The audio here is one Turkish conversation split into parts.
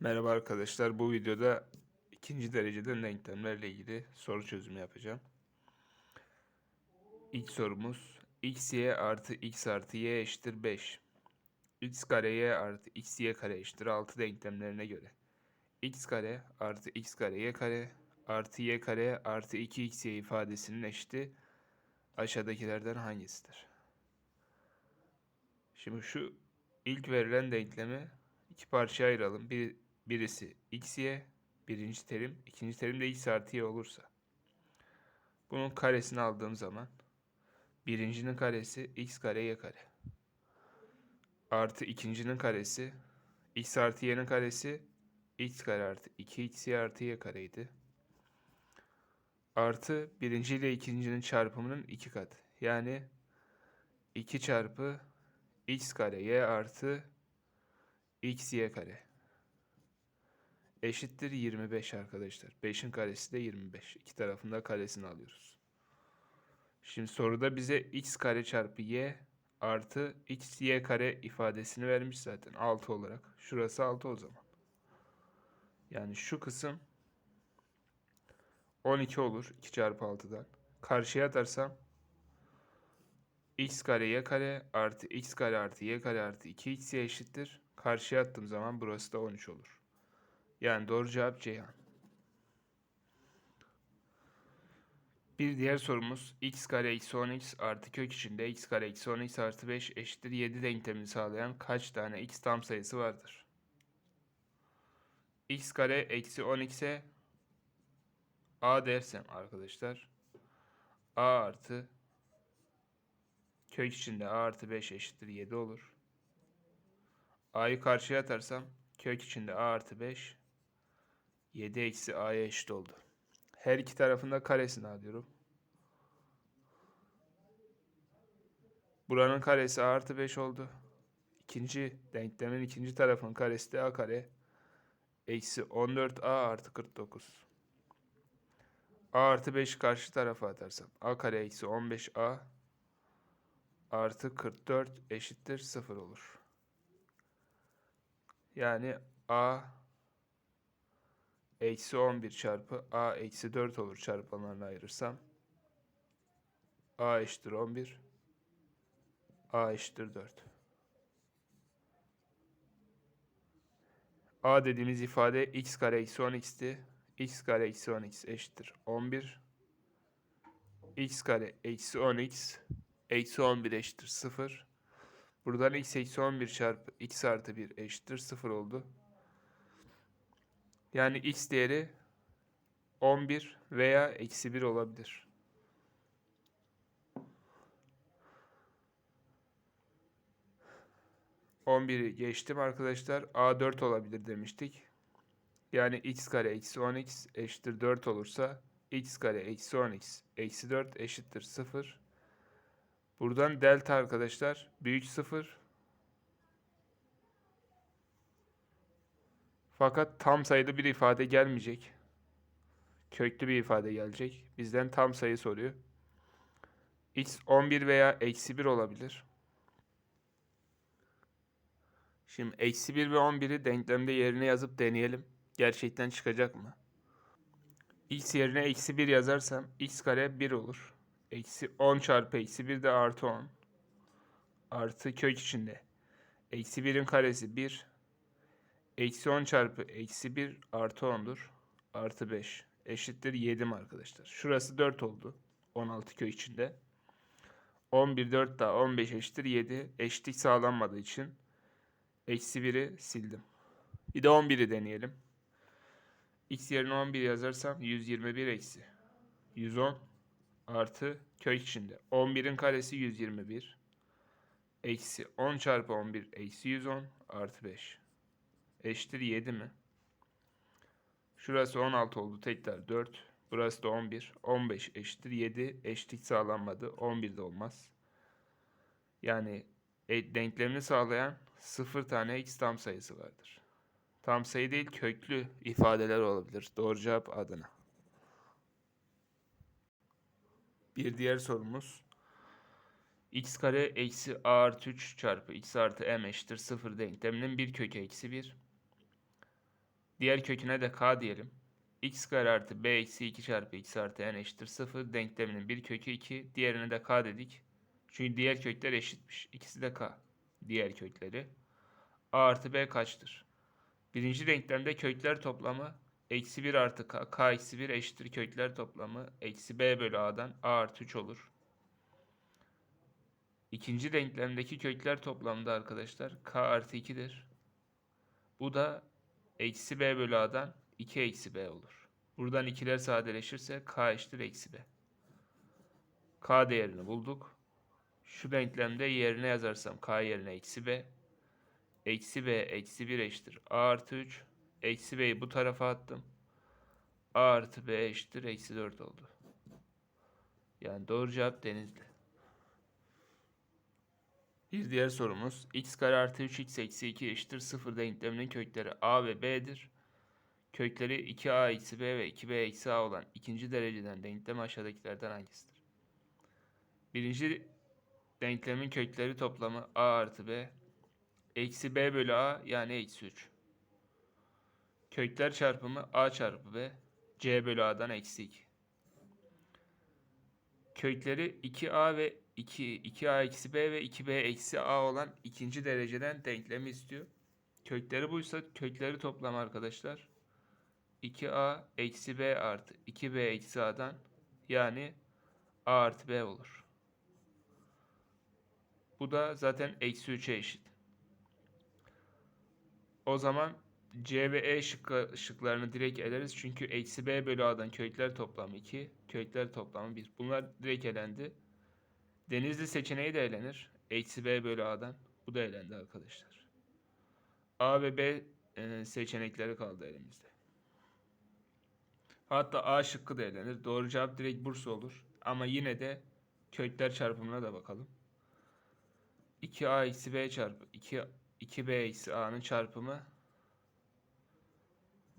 Merhaba arkadaşlar. Bu videoda ikinci dereceden denklemlerle ilgili soru çözümü yapacağım. İlk sorumuz x y artı x artı y eşittir 5. x kare y artı x y kare eşittir 6 denklemlerine göre. x kare artı x kare y kare artı y kare artı 2xy ifadesinin eşiti aşağıdakilerden hangisidir? Şimdi şu ilk verilen denklemi iki parçaya ayıralım. Bir, birisi x, y, birinci terim, ikinci terim de x artı y olursa. Bunun karesini aldığım zaman birincinin karesi x kare y kare. Artı ikincinin karesi x artı y'nin karesi x kare artı 2xy artı y kareydi. Artı birinci ile ikincinin çarpımının iki katı. Yani 2 çarpı x kare y artı x y kare eşittir 25 arkadaşlar. 5'in karesi de 25. İki tarafında karesini alıyoruz. Şimdi soruda bize x kare çarpı y artı x y kare ifadesini vermiş zaten 6 olarak. Şurası 6 o zaman. Yani şu kısım 12 olur 2 çarpı 6'dan. Karşıya atarsam x kare y kare artı x kare artı y kare artı 2xy eşittir. Karşıya attığım zaman burası da 13 olur. Yani doğru cevap Ceyhan. Bir diğer sorumuz x kare eksi 10x artı kök içinde x kare eksi 10x artı 5 eşittir 7 denklemini sağlayan kaç tane x tam sayısı vardır? x kare eksi 10x'e a dersem arkadaşlar a artı kök içinde a artı 5 eşittir 7 olur. a'yı karşıya atarsam kök içinde a artı 5 7 eksi a'ya eşit oldu. Her iki tarafında karesini alıyorum. Buranın karesi a artı 5 oldu. İkinci denklemin ikinci tarafının karesi de a kare. Eksi 14a artı 49. a artı 5 karşı tarafa atarsam a kare eksi 15a artı 44 eşittir 0 olur. Yani a eksi 11 çarpı a eksi 4 olur çarpanlarını ayırırsam. a eşittir 11. a eşittir 4. a dediğimiz ifade x kare eksi 10x'ti. x kare eksi 10x eşittir 11. x kare eksi 10x eksi 11 eşittir 0. Buradan x eksi 11 çarpı x artı 1 eşittir 0 oldu. Yani x değeri 11 veya eksi 1 olabilir. ...11'i geçtim arkadaşlar. A4 olabilir demiştik. Yani x kare eksi 10x eşittir 4 olursa... ...x kare eksi 10x eksi 4 eşittir 0. Buradan delta arkadaşlar büyük 0 Fakat tam sayıda bir ifade gelmeyecek. Köklü bir ifade gelecek. Bizden tam sayı soruyor. x 11 veya eksi 1 olabilir. Şimdi eksi 1 ve 11'i denklemde yerine yazıp deneyelim. Gerçekten çıkacak mı? x yerine eksi 1 yazarsam x kare 1 olur. Eksi 10 çarpı eksi 1 de artı 10. Artı kök içinde. Eksi 1'in karesi 1. Eksi 10 çarpı eksi 1 artı 10'dur. Artı 5 eşittir 7 mi arkadaşlar? Şurası 4 oldu. 16 köy içinde. 11 4 daha 15 eşittir 7. Eşitlik sağlanmadığı için eksi 1'i sildim. Bir de 11'i deneyelim. X yerine 11 yazarsam 121 eksi. 110 artı köy içinde. 11'in karesi 121. Eksi 10 çarpı 11 eksi 110 artı 5 eşittir 7 mi? Şurası 16 oldu. Tekrar 4. Burası da 11. 15 eşittir 7. Eşitlik sağlanmadı. 11 de olmaz. Yani e, denklemini sağlayan 0 tane x tam sayısı vardır. Tam sayı değil köklü ifadeler olabilir. Doğru cevap adına. Bir diğer sorumuz. x kare eksi a artı 3 çarpı x artı m eşittir 0 denkleminin bir kökü eksi 1 Diğer köküne de k diyelim. x kare artı b eksi 2 çarpı x artı n eşittir 0 denkleminin bir kökü 2. Diğerine de k dedik. Çünkü diğer kökler eşitmiş. İkisi de k. Diğer kökleri. a artı b kaçtır? Birinci denklemde kökler toplamı eksi 1 artı k, k eksi 1 eşittir kökler toplamı eksi b bölü a'dan a artı 3 olur. İkinci denklemdeki kökler toplamda arkadaşlar k artı 2'dir. Bu da eksi b bölü a'dan 2 eksi b olur. Buradan ikiler sadeleşirse k eşittir eksi b. k değerini bulduk. Şu denklemde yerine yazarsam k yerine eksi b. Eksi b eksi 1 eşittir a artı 3. Eksi b'yi bu tarafa attım. a artı b eşittir eksi 4 oldu. Yani doğru cevap Denizli. Bir diğer sorumuz x kare artı 3x eksi 2 eşittir 0 denkleminin kökleri a ve b'dir. Kökleri 2a eksi b ve 2b eksi a olan ikinci dereceden denklem aşağıdakilerden hangisidir? Birinci denklemin kökleri toplamı a artı b eksi b bölü a yani eksi 3. Kökler çarpımı a çarpı b c bölü a'dan eksi 2. Kökleri 2a ve 2, 2a eksi b ve 2b eksi a olan ikinci dereceden denklemi istiyor. Kökleri buysa kökleri toplam arkadaşlar. 2a eksi b artı 2b eksi a'dan yani a artı b olur. Bu da zaten eksi 3'e eşit. O zaman C ve E şıkkı, şıklarını direkt eleriz. Çünkü eksi B bölü A'dan kökler toplamı 2. Kökler toplamı 1. Bunlar direkt elendi. Denizli seçeneği de elenir. Eksi B bölü A'dan. Bu da elendi arkadaşlar. A ve B e, seçenekleri kaldı elimizde. Hatta A şıkkı da elenir. Doğru cevap direkt Bursa olur. Ama yine de kökler çarpımına da bakalım. 2A eksi B çarpı 2, 2B eksi A'nın çarpımı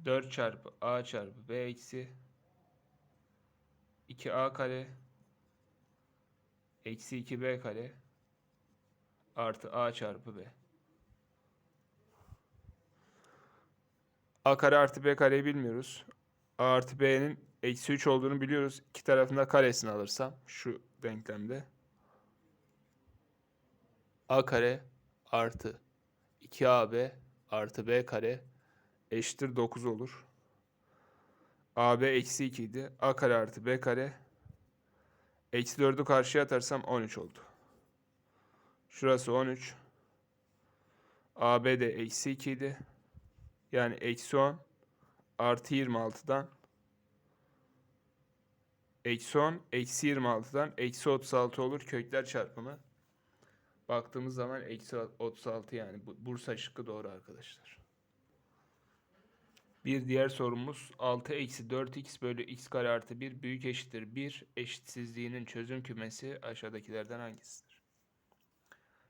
4 çarpı a çarpı b eksi 2a kare eksi 2b kare artı a çarpı b. a kare artı b kareyi bilmiyoruz. a artı b'nin eksi 3 olduğunu biliyoruz. İki tarafında karesini alırsam şu denklemde a kare artı 2ab artı b kare eşittir 9 olur. AB eksi 2 idi. A kare artı B kare. Eksi 4'ü karşıya atarsam 13 oldu. Şurası 13. AB de eksi 2 idi. Yani eksi 10 artı 26'dan eksi 10 eksi 26'dan eksi 36 olur kökler çarpımı. Baktığımız zaman eksi 36 yani Bursa şıkkı doğru arkadaşlar. Bir diğer sorumuz 6 eksi 4x bölü x kare artı 1 büyük eşittir 1 eşitsizliğinin çözüm kümesi aşağıdakilerden hangisidir?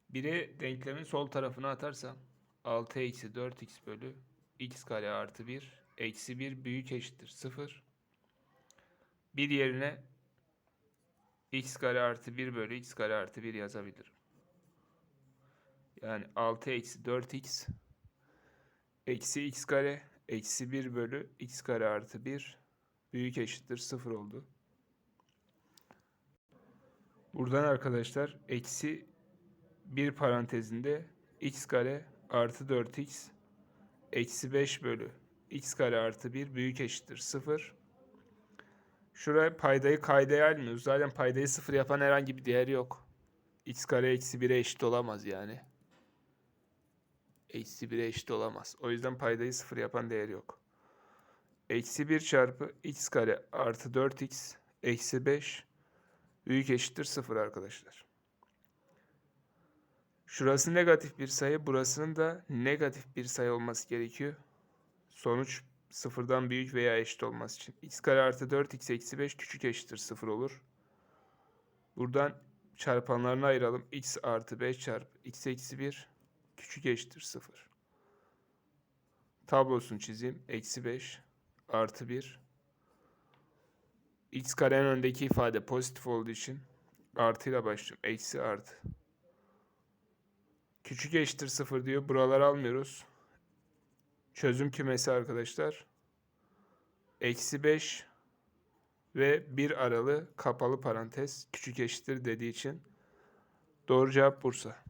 Biri denklemin sol tarafına atarsam 6 eksi 4x bölü x kare artı 1 eksi 1 büyük eşittir 0. Bir yerine x kare artı 1 bölü x kare artı 1 yazabilirim. Yani 6 eksi 4x eksi x kare eksi 1 bölü x kare artı 1 büyük eşittir 0 oldu. Buradan arkadaşlar eksi 1 parantezinde x kare artı 4x eksi 5 bölü x kare artı 1 büyük eşittir 0. Şuraya paydayı kaydaya almıyoruz. Zaten paydayı 0 yapan herhangi bir değer yok. x kare eksi 1'e eşit olamaz yani eksi 1'e eşit olamaz. O yüzden paydayı 0 yapan değer yok. Eksi 1 çarpı x kare artı 4x eksi 5 büyük eşittir 0 arkadaşlar. Şurası negatif bir sayı, burasının da negatif bir sayı olması gerekiyor. Sonuç sıfırdan büyük veya eşit olması için. x kare artı 4x eksi 5 küçük eşittir 0 olur. Buradan çarpanlarını ayıralım. x artı 5 çarpı x eksi 1 küçük eşittir 0. Tablosunu çizeyim. Eksi 5 artı 1. X karenin öndeki ifade pozitif olduğu için artıyla başlıyorum. Eksi artı. Küçük eşittir 0 diyor. Buraları almıyoruz. Çözüm kümesi arkadaşlar. Eksi 5 ve 1 aralı kapalı parantez küçük eşittir dediği için doğru cevap Bursa.